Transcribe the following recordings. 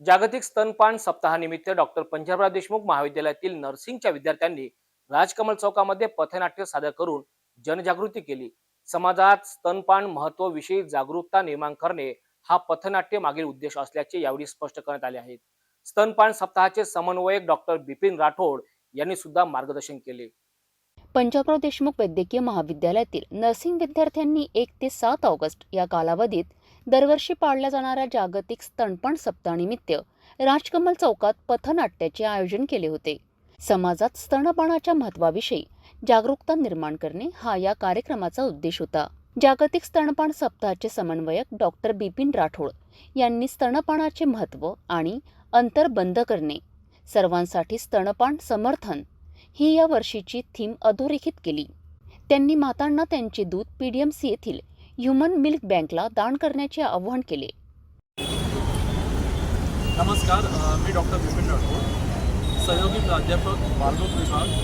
जागतिक स्तनपान सप्ताहानिमित्त डॉक्टर पंजाबराव देशमुख महाविद्यालयातील नर्सिंगच्या विद्यार्थ्यांनी राजकमल चौकामध्ये पथनाट्य सादर करून जनजागृती केली. समाजात स्तनपान महत्वाविषयी जागरूकता निर्माण करणे हा पथनाट्य मागील उद्देश असल्याचे यावेळी स्पष्ट करण्यात आले आहे. स्तनपान सप्ताहाचे समन्वयक डॉक्टर बिपिन राठोड यांनी सुद्धा मार्गदर्शन केले. पंजाबराव देशमुख वैद्यकीय महाविद्यालयातील नर्सिंग विद्यार्थ्यांनी एक ते सात ऑगस्ट या कालावधीत दरवर्षी पाळल्या जाणाऱ्या जागतिक स्तनपण सप्ताहानिमित्त राजकमल चौकात पथनाट्याचे आयोजन केले होते. समाजात स्तनपानाच्या महत्वाविषयी जागरूकता निर्माण करणे हा या कार्यक्रमाचा उद्देश होता. जागतिक स्तनपान सप्ताहाचे समन्वयक डॉक्टर बिपिन राठोड यांनी स्तनपानाचे महत्त्व आणि अंतर बंद करणे सर्वांसाठी स्तनपान समर्थन ही या वर्षीची थीम अधोरेखित केली. त्यांनी मातांना त्यांचे दूध पीडीएमसी येथील ह्युमन मिल्क बँकला दान करण्याचे आवाहन केले. नमस्कार मी डॉक्टर बिपिन राठोड सहयोगी प्राध्यापक बालरोग विभाग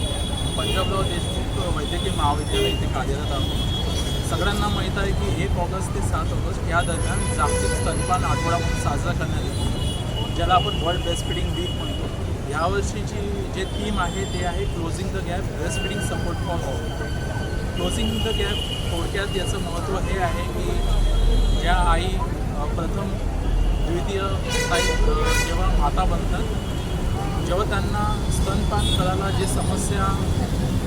पंजाबराव देशमुख वैद्यकीय महाविद्यालय इथे कार्यरत आहोत. सगळ्यांना माहीत आहे की एक ऑगस्ट ते सात ऑगस्ट या दरम्यान जागतिक स्तनपान आठवडा म्हणून साजरा करण्यात येतो ज्याला आपण वर्ल्ड ब्रेस्ट फिडिंग वीक म्हणतो. यावर्षीची जे थीम आहे ते आहे closing the gap breastfeeding support for all closing the gap थोडक्यात याचं महत्त्व हे आहे की ज्या आई प्रथम द्वितीय स्थायी जेव्हा माता बनतात जेव्हा त्यांना स्तनपान करायला जे समस्या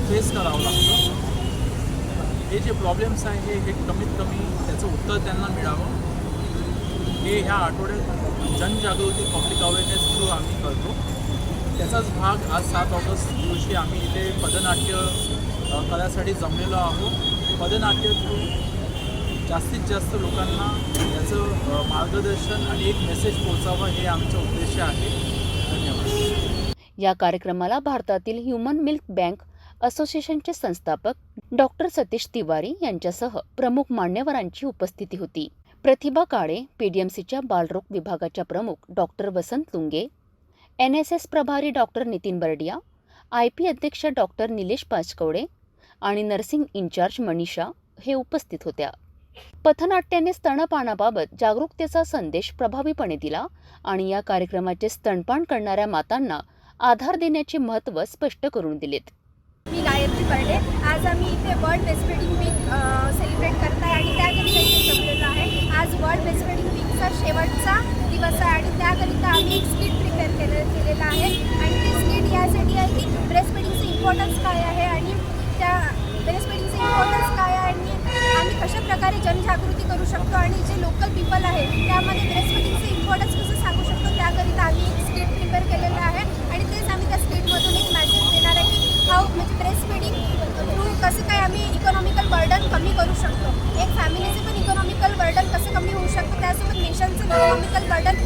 फेस करावं लागतं हे जे प्रॉब्लेम्स आहे हे कमीत कमी त्याचं उत्तर त्यांना मिळावं. हे ह्या आठवड्यात जनजागृती पब्लिक अवेअरनेस थ्रू आम्ही करतो. त्याचाच भाग आज सात ऑगस्ट दिवशी आम्ही इथे पदनाट्य कलासाठी जमलेलो आहोत. पदनाट्य थ्रू जास्तीत जास्त लोकांना याचं मार्गदर्शन आणि एक मेसेज पोहोचावं हे आमचं उद्देश आहे. धन्यवाद. या कार्यक्रमाला भारतातील ह्युमन मिल्क बँक असोसिएशनचे संस्थापक डॉक्टर सतीश तिवारी यांच्यासह प्रमुख मान्यवरांची उपस्थिती होती. प्रतिभा काळे पीडीएमसीच्या बालरोग विभागाच्या प्रमुख doctor Vasant Lunge N S S प्रभारी doctor Nitin Bardia I P अध्यक्ष डॉक्टर निलेश पाचकवडे आणि नर्सिंग इन्चार्ज मनीषा हे उपस्थित होत्या. पथनाट्याने स्तनपानाबाबत जागरूकतेचा संदेश प्रभावीपणे दिला आणि या कार्यक्रमाचे स्तनपान करणाऱ्या मातांना आधार देण्याचे महत्त्व स्पष्ट करून दिलेत. मी गायत्री पर्डे आज आम्ही इथे वर्ल्ड ब्रेस्टफीडिंग वीक सेलिब्रेट करत आहे आणि त्याकरिता इथे जमलेलो आहे. आज वर्ल्ड ब्रेस्टफीडिंग वीकचा शेवटचा दिवस आहे आणि त्याकरिता आम्ही एक स्किट प्रिपेअर केलं केलेलं आहे. आणि ते स्किट यासाठी आहे की प्रकारे जनजागृती करू शकतो आणि जे लोकल पीपल आहे त्यामध्ये ब्रेस्टफीडिंगचं इम्पॉर्टन्स कसं सांगू शकतो त्याकरिता आम्ही एक स्टेट प्रिपेअर केलेलं आहे. आणि तेच आम्ही त्या स्टेटमधून एक मॅसेज देणार आहे की हाऊ म्हणजे ब्रेस्टफिडिंग थ्रू कसं काय आम्ही इकॉनॉमिकल बर्डन कमी करू शकतो. एक फॅमिलीचं पण इकॉनॉमिकल बर्डन कसं कमी होऊ शकतं त्यासोबत नेशनचं इकॉनॉमिकल बर्डन